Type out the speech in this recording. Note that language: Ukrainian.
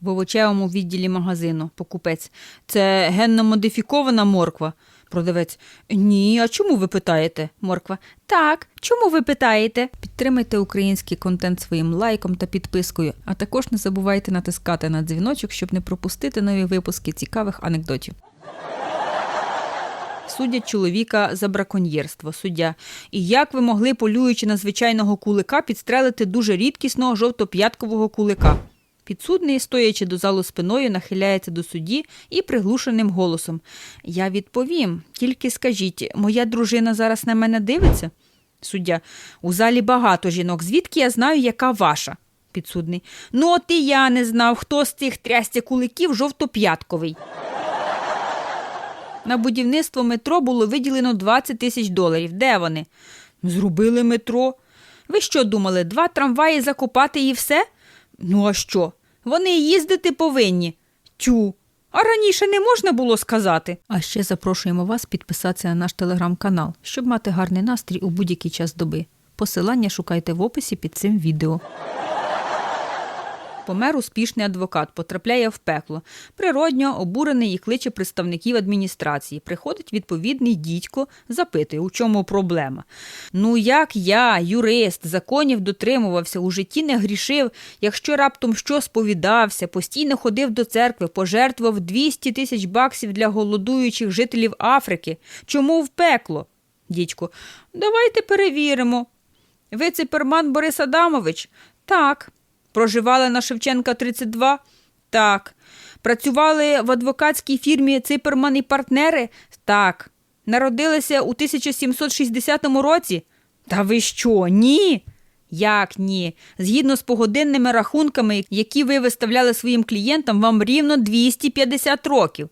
В овочевому відділі магазину. Покупець. Це генно модифікована морква. Продавець. Ні, а чому ви питаєте? Морква. Так, чому ви питаєте? Підтримайте український контент своїм лайком та підпискою, а також не забувайте натискати на дзвіночок, щоб не пропустити нові випуски цікавих анекдотів. Судять чоловіка за браконьєрство. Суддя. І як ви могли, полюючи на звичайного кулика, підстрелити дуже рідкісного жовтоп'яткового кулика? Підсудний, стоячи до залу спиною, нахиляється до судді і приглушеним голосом. Я відповім, тільки скажіть, моя дружина зараз на мене дивиться? Суддя. У залі багато жінок. Звідки я знаю, яка ваша? Підсудний. Ну, от і я не знав, хто з цих трястя куликів жовтоп'ятковий. На будівництво метро було виділено 20 тисяч доларів. Де вони? Зробили метро. Ви що думали, два трамваї закопати і все? Ну, а що? Вони їздити повинні. Тю. А раніше не можна було сказати. А ще запрошуємо вас підписатися на наш телеграм-канал, щоб мати гарний настрій у будь-який час доби. Посилання шукайте в описі під цим відео. Помер успішний адвокат, потрапляє в пекло. Природньо обурений і кличе представників адміністрації. Приходить відповідний дідько, запитує, у чому проблема. Ну як я, юрист, законів дотримувався, у житті не грішив, якщо раптом що сповідався, постійно ходив до церкви, пожертвував 200 тисяч баксів для голодуючих жителів Африки. Чому в пекло? Дідько, давайте перевіримо. Ви Циперман Борис Адамович? Так. Проживали на Шевченка 32? Так. Працювали в адвокатській фірмі Циперман і партнери? Так. Народилися у 1760 році? Та ви що, ні? Як ні? Згідно з погодинними рахунками, які ви виставляли своїм клієнтам, вам рівно 250 років.